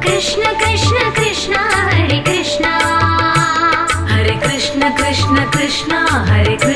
Krishna Krishna Krishna Hari Krishna Hari Krishna Krishna Krishna Hari. Krishna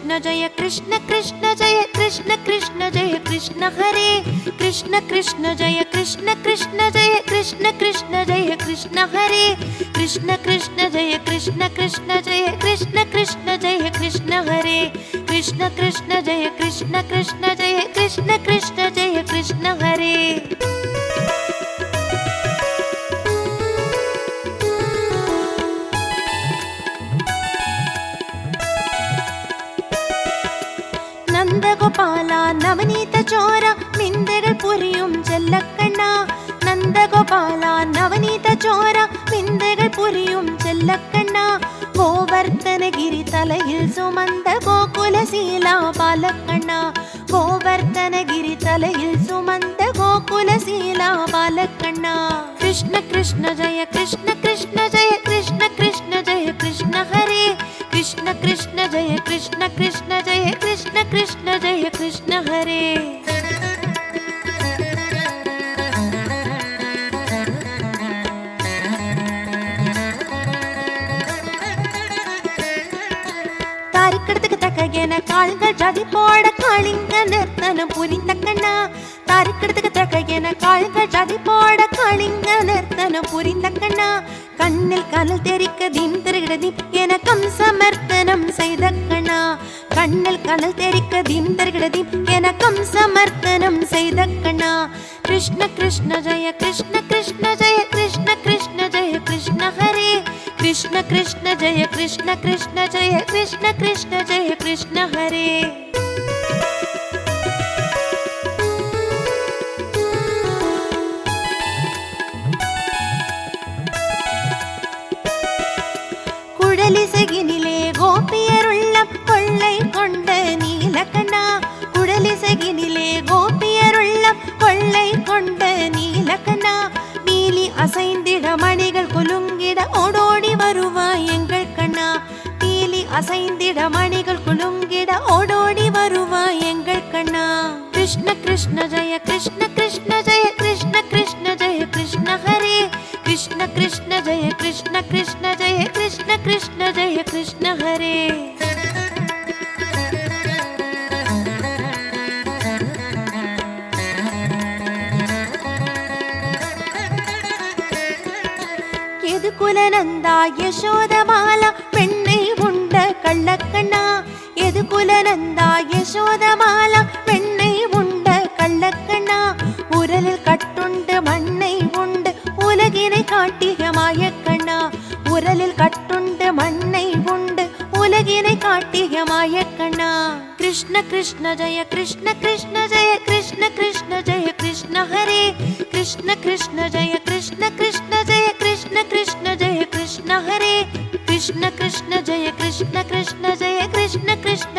Krishna जय कृष्ण कृष्ण जय कृष्ण कृष्ण जय कृष्ण हरे कृष्ण कृष्ण जय कृष्ण कृष्ण जय कृष्ण कृष्ण जय कृष्ण हरे कृष्ण कृष्ण जय कृष्ण कृष्ण जय कृष्ण कृष्ण जय कृष्ण हरे कृष्ण कृष्ण जय कृष्ण कृष्ण जय कृष्ण कृष्ण जय कृष्ण हरे നന്ദഗോപാല നവനീത ചോര നിന്ദകൾ പുരിയും ചെല്ലക്കണ്ണ നന്ദഗോപാല നവനീത ചോര നിന്ദകൾ പുരിയും ചെല്ലക്കണ്ണ ഗോവർദ്ധനഗിരി തലയിൽ സുമന്ത ഗോകുലശീല ബാലക്കണ്ണ ഗോവർദ്ധനഗിരി തലയിൽ സുമന്ത ഗോകുലശീല ബാലക്കണ്ണ കൃഷ്ണ കൃഷ്ണ ജയ കൃഷ്ണ കൃഷ്ണ ജയ കൃഷ്ണ കൃഷ്ണ ജയ കൃഷ്ണ ഹരേ कृष्ण कृष्ण जय कृष्ण कृष्ण जय कृष्ण कृष्ण जय कृष्ण हरे தாரிக்கடத்துக்கு தக்க என கால்கள் ஜதி போட காளிங்க நிறுத்தனம் புரிந்தக்கண்ணா தாரிக்கடத்துக்கு கக என கால்கள் சதி போட கலிங்க நர்த்தனம் புரிந்த கண்ணா. கண்ணில் கனல் தெரிக்க திந்திரகிடதி என கம்சமர்த்தனம் செய்த கண்ணா. கண்ணில் கனல் தெரிக்க திந்திரகிடதி என கம்சமர்த்தனம் செய்த கண்ணா. கிருஷ்ண கிருஷ்ண ஜெய கிருஷ்ண கிருஷ்ண ஜெய கிருஷ்ண கிருஷ்ண ஜெய கிருஷ்ண ஹரே. கிருஷ்ண கிருஷ்ண ஜெய கிருஷ்ண கிருஷ்ண ஜெய கிருஷ்ண கிருஷ்ண ஜெய கிருஷ்ண ஹரே. அசைந்திட மணிகள் குலுங்கிட ஓடோடி வருவாய் எங்கள் கண்ணா. கிருஷ்ண கிருஷ்ண ஜெய கிருஷ்ண கிருஷ்ண ஜெய கிருஷ்ண கிருஷ்ண ஜெய கிருஷ்ண ஹரே. கிருஷ்ண கிருஷ்ண ஜெய கிருஷ்ண கிருஷ்ண ஜெய கிருஷ்ண கிருஷ்ண ஜெய கிருஷ்ண ஹரே. எது குலநந்தா நந்தா குலநந்தா யசோதமால பெண்ணை உண்ட கள்ளக்கண்ணா. உரலில் கட்டுண்டு மண்ணை உண்டு உலகினை காட்டிய மாயக்கண்ணா. உரலில் கட்டுண்டு மண்ணை உண்டு உலகினை காட்டிய மாயக்கண்ணா. கிருஷ்ண கிருஷ்ண ஜெய கிருஷ்ண கிருஷ்ண ஜெய கிருஷ்ண கிருஷ்ண ஜெய கிருஷ்ண ஹரே. கிருஷ்ண கிருஷ்ண ஜெய கிருஷ்ண கிருஷ்ண ஜெய கிருஷ்ண கிருஷ்ண ஜெய கிருஷ்ண ஹரே. கிருஷ்ண கிருஷ்ண ஜெய கிருஷ்ண கிருஷ்ண ஜெய கிருஷ்ண கிருஷ்ண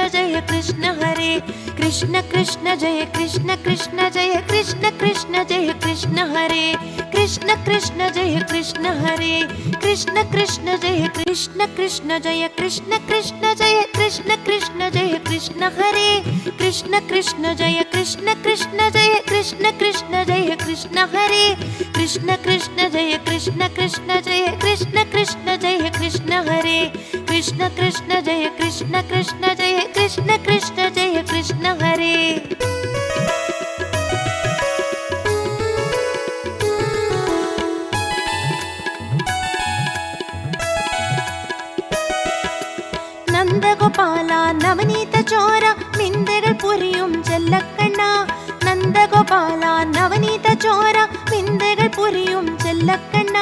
ஜெய கிருஷ்ண ஹரே கிருஷ்ண கிருஷ்ண ஜெய கிருஷ்ண கிருஷ்ண ஜெய கிருஷ்ண கிருஷ்ண ஜெய கிருஷ்ண ஹரே கிருஷ்ண கிருஷ்ண ஜெய கிருஷ்ண ஹரே கிருஷ்ண கிருஷ்ண ஜெய கிருஷ்ண கிருஷ்ண ஜெய கிருஷ்ண கிருஷ்ண ஜெய கிருஷ்ண கிருஷ்ண ஜெய கிருஷ்ண ஹரே கிருஷ்ண கிருஷ்ண ஜெய கிருஷ்ண கிருஷ்ண ஜெய கிருஷ்ண கிருஷ்ண ஜெய கிருஷ்ண ஹரே கிருஷ்ண கிருஷ்ண ஜெய கிருஷ்ண கிருஷ்ண ஜெய கிருஷ்ண கிருஷ்ண ஜெய கிருஷ்ண ஹரே கிருஷ்ண கிருஷ்ண ஜெய கிருஷ்ண கிருஷ்ண ஜெய கிருஷ்ண கிருஷ்ண നന്ദഗോപാല നവനീത ചോര നിന്ദകൾ പുരിയും ചെല്ലക്കണ്ണ നന്ദഗോപാല നവനീത ചോര നിന്ദകൾ പുരിയും ചെല്ലക്കണ്ണ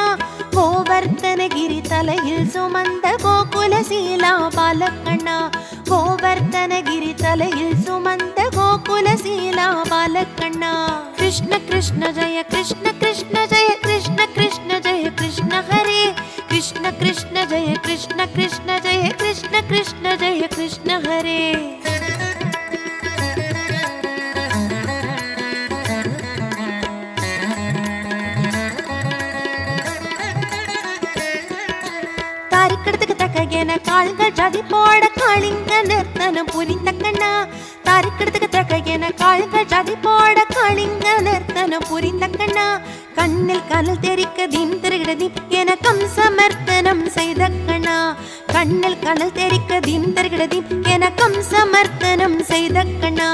ഗോവർദ്ധനഗിരി തലയിൽ സുമന്ത ഗോകുലശീല ബാലക്കണ്ണ ഗോവർദ്ധനഗിരി തലയിൽ സുമന്ത ഗോകുലശീല ബാലക്കണ്ണ കൃഷ്ണ കൃഷ്ണ ജയ കൃഷ്ണ കൃഷ്ണ ജയ കൃഷ്ണ കൃഷ്ണ ജയ കൃഷ്ണ ഹരേ കൃഷ്ണ കൃഷ്ണ ജയ കൃഷ്ണ കൃഷ്ണ कृष्ण जय कृष्ण हरे தாரிக்கெடுத்துக்கு தக்க என கால்கள் ஜதி போட காளிங்க நிறுத்தனம் புரிந்த கண்ணா தாரிக்கெடுத்துக்கு தக்க என கால்கள் ஜதி போட காளிங்க நிறுத்தனம் புரிந்த கண்ணா கண்ணில் கனல் தெரிக்க தீம் தருகிறது எனக்கும் சமர்த்தனம் செய்த கண்ணா. கண்ணில் கனல் தெரிக்க தீம் தருகிறது எனக்கும் சமர்த்தனம் செய்த கண்ணா.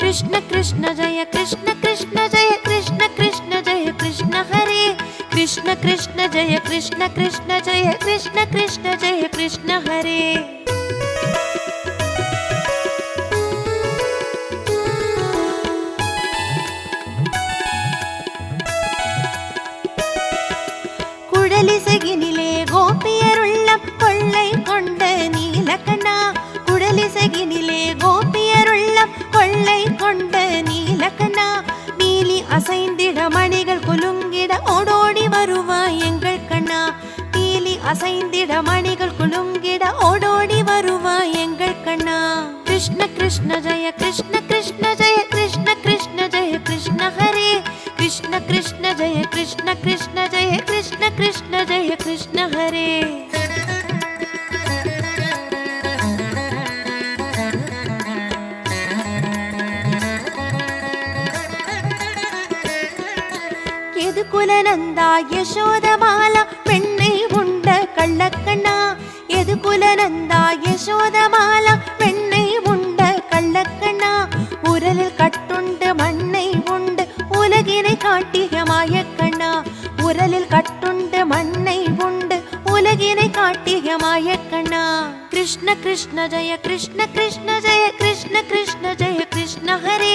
கிருஷ்ண கிருஷ்ண ஜெய கிருஷ்ண கிருஷ்ண ஜெய கிருஷ்ண கிருஷ்ண ஜெய கிருஷ்ண ஹரே. கிருஷ்ண கிருஷ்ண ஜெய கிருஷ்ண கிருஷ்ண ஜெய கிருஷ்ண கிருஷ்ண ஜெய கிருஷ்ண ஹரே. குடலிசகினிலே கோபியருள்ளம் கொள்ளை கொண்ட நீலக்கண்ணா. குடலிசகினிலே கோபியருள்ளம் கொள்ளை கொண்ட நீலக்கண்ணா. நீலி அசைந்திட மணிகள் குலுங்கிட ஓடோடி வருவாய் எங்கள் கண்ணா. நீலி அசைந்திட மணிகள் குலுங்கிட ஓடோடி வருவாய் எங்கள் கண்ணா. கிருஷ்ண கிருஷ்ண ஜெய கிருஷ்ண கிருஷ்ண ஜெய கிருஷ்ண கிருஷ்ண ஜெய கிருஷ்ண ஹரே. கிருஷ்ண கிருஷ்ண ஜெய கிருஷ்ண கிருஷ்ண ஜெய கிருஷ்ண கிருஷ்ண ஜெய கிருஷ்ண ஹரே எது குலநந்தா யசோதமாலா பெண்ணை உண்ட கள்ளக்கண்ணா எது குலநந்தா யசோதமாலா கிருஷ்ண கிருஷ்ண ஜெய கிருஷ்ண கிருஷ்ண ஜெய கிருஷ்ண கிருஷ்ண ஜெய கிருஷ்ண ஹரே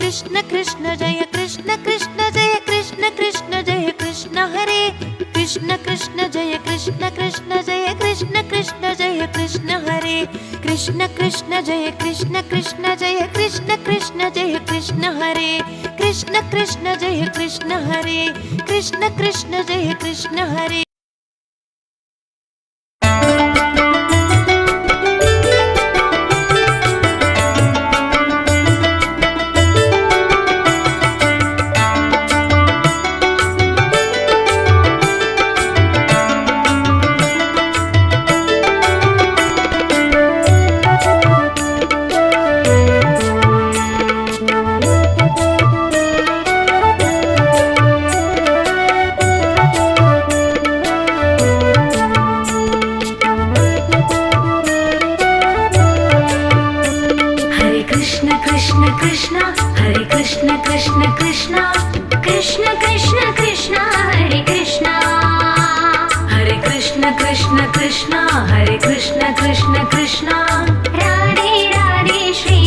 கிருஷ்ண கிருஷ்ண ஜெய கிருஷ்ண கிருஷ்ண ஜெய கிருஷ்ண கிருஷ்ண ஜெய கிருஷ்ண ஹரே கிருஷ்ண கிருஷ்ண ஜெய கிருஷ்ண கிருஷ்ண ஜெய கிருஷ்ண கிருஷ்ண ஜெய கிருஷ்ண ஹரே கிருஷ்ண கிருஷ்ண ஜெய கிருஷ்ண கிருஷ்ண ஜெய கிருஷ்ண கிருஷ்ண ஜெய கிருஷ்ண ஹரே கிருஷ்ண கிருஷ்ண ஜெய கிருஷ்ண ஹரே கிருஷ்ண கிருஷ்ண ஜெய கிருஷ்ண ஹரே हरे कृष्ण हरे कृष्ण कृष्ण कृष्ण कृष्ण कृष्ण कृष्ण हरे कृष्ण। हरे कृष्ण कृष्ण कृष्ण हरे कृष्ण कृष्ण कृष्ण। राधे राधे श्री